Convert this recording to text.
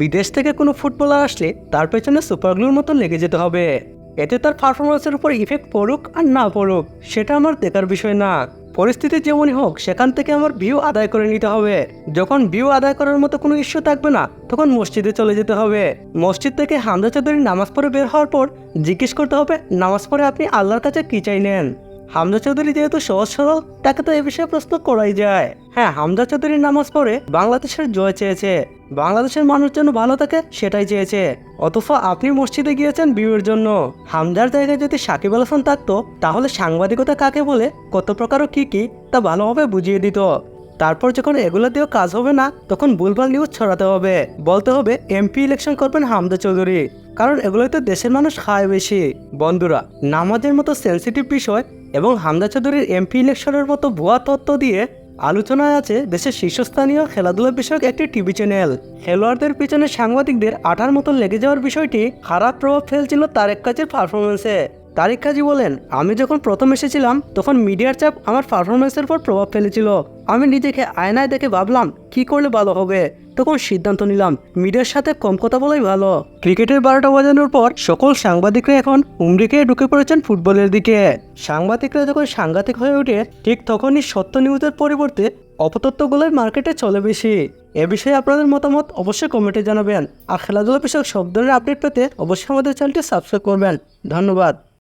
বিদেশ থেকে কোনো ফুটবলার আসলে তার পেছনে সুপারগ্লুর মতো লেগে যেতে হবে। এতে তার পারফরমেন্সের উপর ইফেক্ট পড়ুক আর না পড়ুক, সেটা আমার দেখার বিষয় না। পরিস্থিতি যেমনই হোক, সেখান থেকে আমার ভিউ আদায় করে নিতে হবে। যখন ভিউ আদায় করার মতো কোনো ইস্যু থাকবে না, তখন মসজিদে চলে যেতে হবে। মসজিদ থেকে হামজা চৌধুরী নামাজ পড়ে বের হওয়ার পর জিজ্ঞেস করতে হবে, নামাজ পড়ে আপনি আল্লাহর কাছে কী চাই নেন হামজা চৌধুরী যেহেতু সহজ সরল, তাকে তো এ বিষয়ে প্রশ্ন করাই যায়। হ্যাঁ হামজা চৌধুরীর নামাজ পড়ে বাংলাদেশের জয় চেয়েছে। বাংলাদেশের মানুষ যেন ভালো থাকে, সেটাই চেয়েছে। অথবা আপনি মসজিদে গিয়েছেন বিয়ের জন্য। হামজার জায়গায় যদি সাকিব আল হাসান থাকতো, তাহলে সাংবাদিকতা কাকে বলে? কত প্রকার ও কী কী, তা ভালোভাবে বুঝিয়ে দিত। তারপর যখন এগুলো দিয়েও কাজ হবে না, তখন ভুলভাল নিউজ ছড়াতে হবে। বলতে হবে এমপি ইলেকশন করবেন হামদা চৌধুরী। কারণ এগুলোই তো দেশের মানুষ খায় বেশি। বন্ধুরা, নামাজের মতো সেন্সিটিভ বিষয় এবং হামদা চৌধুরীর এমপি ইলেকশনের মতো ভুয়া তত্ত্ব দিয়ে আলোচনায় আছে দেশের শীর্ষস্থানীয় খেলাধুলা বিষয়ক একটি টিভি চ্যানেল। খেলোয়াড়দের পিছনে সাংবাদিকদের আঠার মতো লেগে যাওয়ার বিষয়টি খারাপ প্রভাব ফেলছিল তারেক কাজের পারফরমেন্সে তারিক কাজী বলেন, আমি যখন প্রথম এসেছিলাম, তখন মিডিয়ার চাপ আমার পারফরমেন্সের উপর প্রভাব ফেলেছিল। আমি নিজেকে আয়নায় দেখে ভাবলাম, কি করলে ভালো হবে? তখন সিদ্ধান্ত নিলাম, মিডিয়ার সাথে কম কথা বলাই ভালো। ক্রিকেটের বারোটা বাজানোর পর সকল সাংবাদিকরা এখন উমরিকে ঢুকে পড়েছেন ফুটবলের দিকে। সাংবাদিকরা যখন সাংঘাতিক হয়ে ওঠে, ঠিক তখনই সত্য নিউজের পরিবর্তে অপতত্ত্বগুলোই মার্কেটে চলে বেশি। এ বিষয়ে আপনাদের মতামত অবশ্যই কমেন্টে জানাবেন। আর খেলাধুলা বিষয়ক সব ধরনের আপডেট পেতে অবশ্যই আমাদের চ্যানেলটি সাবস্ক্রাইব করবেন। ধন্যবাদ।